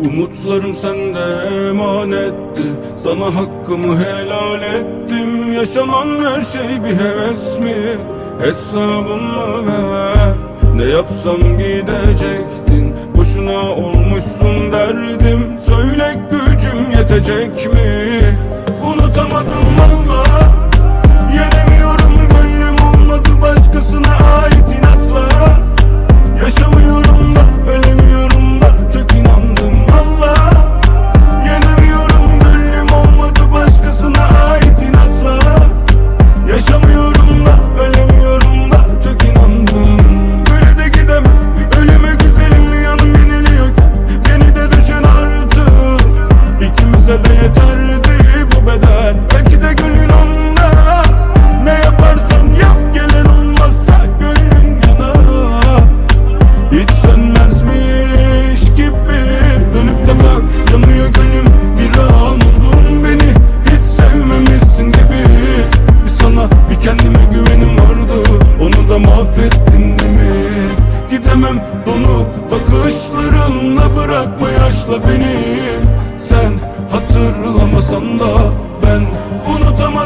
Umutlarım sende emanetti. Sana hakkımı helal ettim. Yaşanan her şey bir heves mi? Hesabımı ver. Ne yapsam gidecektin. Boşuna olmuşsun yetecek mi? Kendime güvenim vardı onu da mahvettin değil mi? Gidemem donu bakışlarınla bırakma yaşla beni Sen hatırlamasan da ben unutamadım